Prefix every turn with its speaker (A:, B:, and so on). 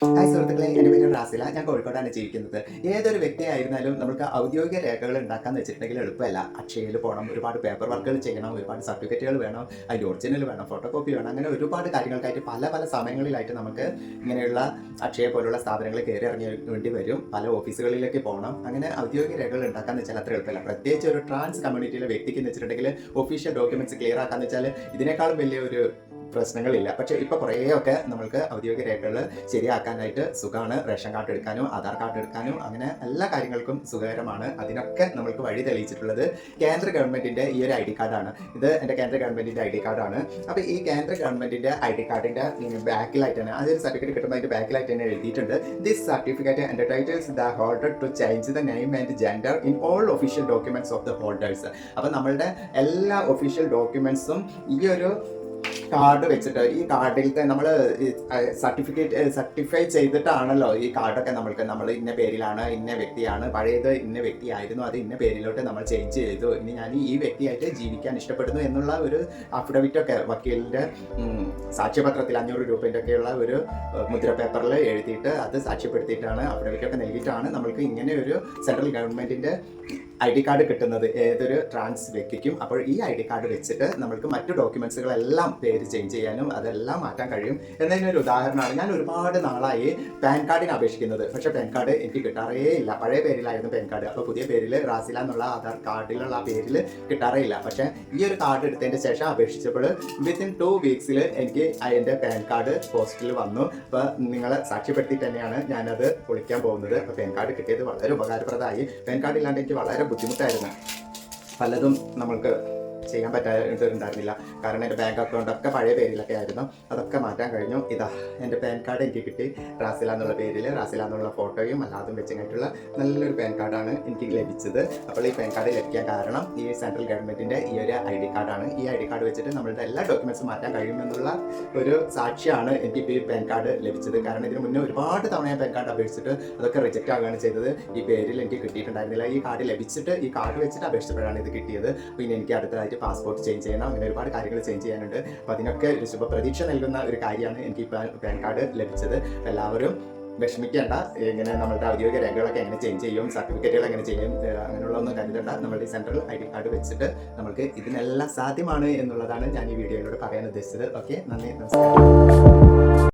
A: Hi സുഹൃത്തുക്കളെ. എന്റെ പേര് റാസില. ഞാൻ കോഴിക്കോടാണ് ജീവിക്കുന്നത്. ഏതൊരു വ്യക്തിയായിരുന്നാലും നമുക്ക് ഔദ്യോഗിക രേഖകൾ ഉണ്ടാക്കാന്ന് വെച്ചിട്ടുണ്ടെങ്കിൽ എളുപ്പമല്ല. അക്ഷയയിൽ പോകണം ഒരുപാട് പേപ്പർ വർക്കുകൾ ചെയ്യണം ഒരുപാട് സർട്ടിഫിക്കറ്റുകൾ വേണം അതിന്റെ ഒറിജിനൽ വേണം ഫോട്ടോ കോപ്പി വേണം അങ്ങനെ ഒരുപാട് കാര്യങ്ങൾക്കായിട്ട് പല പല സമയങ്ങളിലായിട്ട് നമുക്ക് ഇങ്ങനെയുള്ള അക്ഷയ പോലുള്ള സ്ഥാപനങ്ങൾ കയറി ഇറങ്ങി വേണ്ടി വരും. പല ഓഫീസുകളിലേക്ക് പോകണം. അങ്ങനെ ഔദ്യോഗിക രേഖകൾ ഉണ്ടാക്കാന്ന് വെച്ചാൽ അത്ര എളുപ്പമല്ല. പ്രത്യേകിച്ച് ഒരു ട്രാൻസ് കമ്മ്യൂണിറ്റിയിലെ വ്യക്തിക്ക് എന്ന് വെച്ചിട്ടുണ്ടെങ്കിൽ ഒഫീഷ്യൽ ഡോക്യുമെന്റ്സ് ക്ലിയർ ആക്കാന്ന് വെച്ചാൽ ഇതിനേക്കാളും വലിയ ഒരു പ്രശ്നങ്ങളില്ല. പക്ഷേ ഇപ്പോൾ കുറേയൊക്കെ നമ്മൾക്ക് ഔദ്യോഗിക രേഖകൾ ശരിയാക്കാനായിട്ട് സുഖമാണ്. റേഷൻ കാർഡ് എടുക്കാനും ആധാർ കാർഡ് എടുക്കാനും അങ്ങനെ എല്ലാ കാര്യങ്ങൾക്കും സുഖകരമാണ്. അതിനൊക്കെ നമ്മൾക്ക് വഴി തെളിയിച്ചിട്ടുള്ളത് കേന്ദ്ര ഗവൺമെന്റിന്റെ ഈ ഒരു ഐ ഡി കാർഡാണ്. ഇത് എന്റെ കേന്ദ്ര ഗവൺമെന്റിന്റെ ഐ ഡി കാർഡാണ്. അപ്പോൾ ഈ കേന്ദ്ര ഗവൺമെന്റിന്റെ ഐ ഡി കാർഡിന്റെ ബാക്കിലായിട്ട് തന്നെ അതൊരു സർട്ടിഫിക്കറ്റ് കിട്ടുമ്പോൾ അതിന്റെ ബാക്കിലായിട്ട് തന്നെ എഴുതിയിട്ടുണ്ട്. This certificate entitles the holder to change the name and gender in all official documents of the holders അപ്പോൾ നമ്മളുടെ എല്ലാ ഒഫീഷ്യൽ ഡോക്യുമെന്റ്സും ഈ ഒരു കാർഡ് വെച്ചിട്ട് ഈ കാർഡിലത്തെ നമ്മൾ സർട്ടിഫിക്കറ്റ് സർട്ടിഫൈ ചെയ്തിട്ടാണല്ലോ ഈ കാർഡൊക്കെ നമ്മൾക്ക്. നമ്മൾ ഇന്ന പേരിലാണ് ഇന്ന വ്യക്തിയാണ് പഴയത് ഇന്ന വ്യക്തിയായിരുന്നു അത് ഇന്ന പേരിലോട്ട് നമ്മൾ ചേഞ്ച് ചെയ്തു. ഇനി ഞാൻ ഈ വ്യക്തിയായിട്ട് ജീവിക്കാൻ ഇഷ്ടപ്പെടുന്നു എന്നുള്ള ഒരു അഫിഡവിറ്റൊക്കെ വക്കീലിന്റെ സാക്ഷ്യപത്രത്തിൽ അഞ്ഞൂറ് രൂപയുടെ ഒക്കെയുള്ള ഒരു മുദ്ര പേപ്പറിൽ എഴുതിയിട്ട് അത് സാക്ഷ്യപ്പെടുത്തിയിട്ടാണ് അഫിഡവിറ്റൊക്കെ നൽകിയിട്ടാണ് നമ്മൾക്ക് ഇങ്ങനെ ഒരു സെൻട്രൽ ഗവൺമെന്റിന്റെ ഐ ഡി കാർഡ് കിട്ടുന്നത് ഏതൊരു ട്രാൻസ് വ്യക്തിക്കും. അപ്പോൾ ഈ ഐ ഡി കാർഡ് വെച്ചിട്ട് നമ്മൾക്ക് മറ്റു ഡോക്യുമെന്റ്സുകളെല്ലാം പേര് ചേഞ്ച് ചെയ്യാനും അതെല്ലാം മാറ്റാൻ കഴിയും. എന്നതിനൊരു ഉദാഹരണമാണ്. ഞാൻ ഒരുപാട് നാളായി പാൻ കാർഡിന് അപേക്ഷിക്കുന്നത്. പക്ഷേ പാൻ കാർഡ് എനിക്ക് കിട്ടാറേ ഇല്ല. പഴയ പേരിലായിരുന്നു പാൻ കാർഡ്. അപ്പോൾ പുതിയ പേരിൽ റാസില എന്നുള്ള ആധാർ കാർഡിലുള്ള ആ പേരിൽ കിട്ടാറേ ഇല്ല. പക്ഷേ ഈ ഒരു കാർഡ് എടുത്തതിന് ശേഷം അപേക്ഷിച്ചപ്പോൾ വിത്തിൻ ടു വീക്സിൽ എനിക്ക് എന്റെ പാൻ കാർഡ് പോസ്റ്റിൽ വന്നു. അപ്പോൾ നിങ്ങളെ സാക്ഷ്യപ്പെടുത്തി തന്നെയാണ് ഞാനത് പൊളിക്കാൻ പോകുന്നത്. അപ്പോൾ പാൻ കാർഡ് കിട്ടിയത് വളരെ ഉപകാരപ്രദമായി. പാൻ കാർഡ് ഇല്ലാണ്ട് എനിക്ക് വളരെ ബുദ്ധിമുട്ടായിരുന്നു. പലതും നമ്മൾക്ക് ചെയ്യാൻ പറ്റായിട്ടുണ്ടായിരുന്നില്ല കാരണം എന്റെ ബാങ്ക് അക്കൗണ്ടൊക്കെ പഴയ പേരിലൊക്കെ ആയിരുന്നു. അതൊക്കെ മാറ്റാൻ കഴിഞ്ഞു. ഇതാ എന്റെ പാൻ കാർഡ് എനിക്ക് കിട്ടി. റാസില എന്നുള്ള പേരിൽ റാസില എന്നുള്ള ഫോട്ടോയും അല്ലാതും വെച്ചായിട്ടുള്ള നല്ലൊരു പാൻ കാർഡാണ് എനിക്ക് ലഭിച്ചത്. അപ്പോൾ ഈ പാൻ കാർഡ് ലഭിക്കാൻ കാരണം ഈ സെൻട്രൽ ഗവൺമെന്റിന്റെ ഈ ഒരു ഐ ഡി കാർഡാണ് ഈ ഐ ഡി കാർഡ് വെച്ചിട്ട് നമ്മളുടെ എല്ലാ ഡോക്യുമെന്റ്സും മാറ്റാൻ കഴിയുമെന്നുള്ള ഒരു സാക്ഷിയാണ് എനിക്ക് ഈ പാൻ കാർഡ് ലഭിച്ചത്. കാരണം ഇതിന് മുന്നേ ഒരുപാട് തവണ ഞാൻ പാൻ കാർഡ് അപേക്ഷിച്ചിട്ട് അതൊക്കെ റിജക്റ്റ് ആവുകയാണ് ചെയ്തത്. ഈ പേരിൽ എനിക്ക് കിട്ടിയിട്ടുണ്ടായിരുന്നില്ല. ഈ കാർഡ് ലഭിച്ചിട്ട് ഈ കാർഡ് വെച്ചിട്ട് അപേക്ഷിച്ചപ്പോഴാണ് ഇത് കിട്ടിയത്. പിന്നെ എനിക്ക് അടുത്തതായിട്ട് പാസ്പോർട്ട് ചേഞ്ച് ചെയ്യണം. അങ്ങനെ ഒരുപാട് കാര്യങ്ങൾ ചേഞ്ച് ചെയ്യാനുണ്ട്. അപ്പോൾ അതിനൊക്കെ ഒരു ശുഭപ്രതീക്ഷ നൽകുന്ന ഒരു കാര്യമാണ് എനിക്ക് പാൻ കാർഡ് ലഭിച്ചത്. എല്ലാവരും വിഷമിക്കേണ്ട. എങ്ങനെ നമ്മുടെ ഔദ്യോഗിക രേഖകളൊക്കെ എങ്ങനെ ചേഞ്ച് ചെയ്യും സർട്ടിഫിക്കറ്റുകൾ എങ്ങനെ ചെയ്യും അങ്ങനെയുള്ളതൊന്നും കരുതണ്ട. നമ്മുടെ സെൻട്രൽ ഐ ഡി കാർഡ് വെച്ചിട്ട് നമുക്ക് ഇതിനെല്ലാം സാധ്യമാണ് എന്നുള്ളതാണ് ഞാൻ ഈ വീഡിയോയിലൂടെ പറയാൻ ഉദ്ദേശിച്ചത്. ഓക്കെ? നന്ദി നമസ്കാരം.